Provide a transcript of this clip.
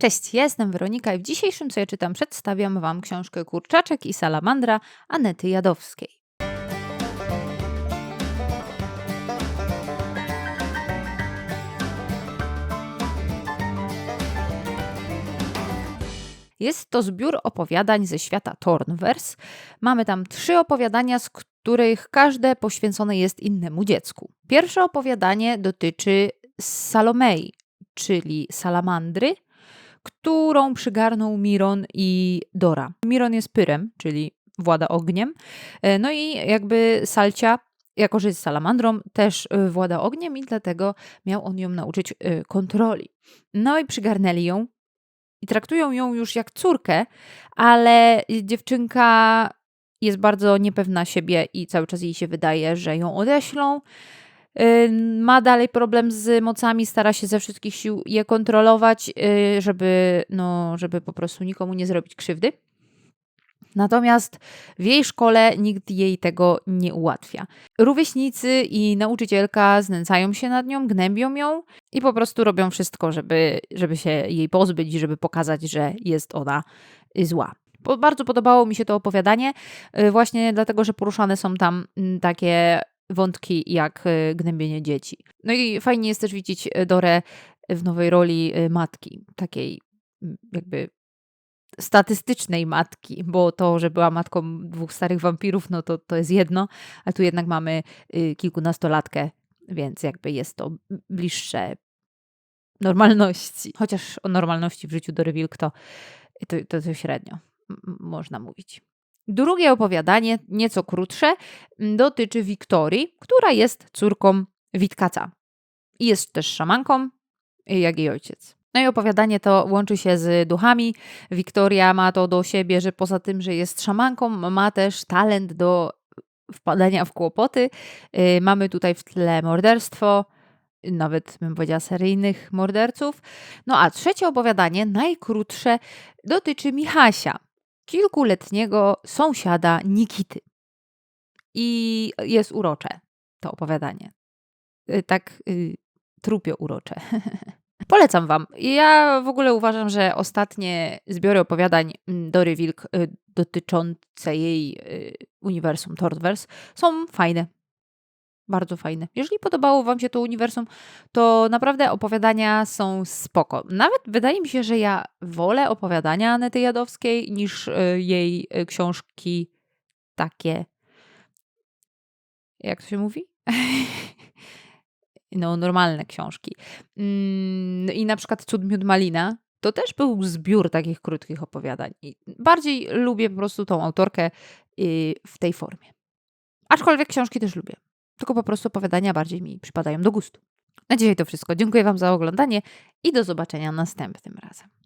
Cześć, ja jestem Weronika i w dzisiejszym Co ja czytam przedstawiam Wam książkę Kurczaczek i Salamandra Anety Jadowskiej. Jest to zbiór opowiadań ze świata Tornvers. Mamy tam trzy opowiadania, z których każde poświęcone jest innemu dziecku. Pierwsze opowiadanie dotyczy Salomei, czyli salamandry, którą przygarnął Miron i Dora. Miron jest pyrem, czyli włada ogniem. E, No i jakby Salcia, jako że jest salamandrą, też y, włada ogniem i dlatego miał on ją nauczyć y, kontroli. No i przygarnęli ją i traktują ją już jak córkę, ale dziewczynka jest bardzo niepewna siebie i cały czas jej się wydaje, że ją odeślą. Y, Ma dalej problem z mocami, stara się ze wszystkich sił je kontrolować, y, żeby, no, żeby po prostu nikomu nie zrobić krzywdy. Natomiast w jej szkole nikt jej tego nie ułatwia. Rówieśnicy i nauczycielka znęcają się nad nią, gnębią ją i po prostu robią wszystko, żeby, żeby się jej pozbyć i żeby pokazać, że jest ona zła. Po- Bardzo podobało mi się to opowiadanie, y, właśnie dlatego, że poruszane są tam mm, takie wątki jak y, gnębienie dzieci. No i fajnie jest też widzieć y, Dorę w nowej roli matki, takiej jakby statystycznej matki, bo to, że była matką dwóch starych wampirów, no to, to jest jedno, a tu jednak mamy y, kilkunastolatkę, więc jakby jest to bliższe normalności. Chociaż o normalności w życiu Dory Wilk to, to, to, to średnio można mówić. Drugie opowiadanie, nieco krótsze, m, dotyczy Wiktorii, która jest córką Witkaca. I jest też szamanką, jak jej ojciec. No i opowiadanie to łączy się z duchami. Wiktoria ma to do siebie, że poza tym, że jest szamanką, ma też talent do wpadania w kłopoty. Y, Mamy tutaj w tle morderstwo, nawet bym powiedziała seryjnych morderców. No a trzecie opowiadanie, najkrótsze, dotyczy Michasia, kilkuletniego sąsiada Nikity. I jest urocze to opowiadanie. Y, Tak y, trupio urocze. Polecam Wam. Ja w ogóle uważam, że ostatnie zbiory opowiadań mm, Dory Wilk y, dotyczące jej y, uniwersum Tortverse są fajne. Bardzo fajne. Jeżeli podobało Wam się to uniwersum, to naprawdę opowiadania są spoko. Nawet wydaje mi się, że ja wolę opowiadania Anety Jadowskiej niż y, jej y, książki takie. Jak to się mówi? no, normalne książki. Mm, I na przykład Cud Miód Malina to też był zbiór takich krótkich opowiadań. I bardziej lubię po prostu tą autorkę y, w tej formie. Aczkolwiek książki też lubię. Tylko po prostu opowiadania bardziej mi przypadają do gustu. Na dzisiaj to wszystko. Dziękuję Wam za oglądanie i do zobaczenia następnym razem.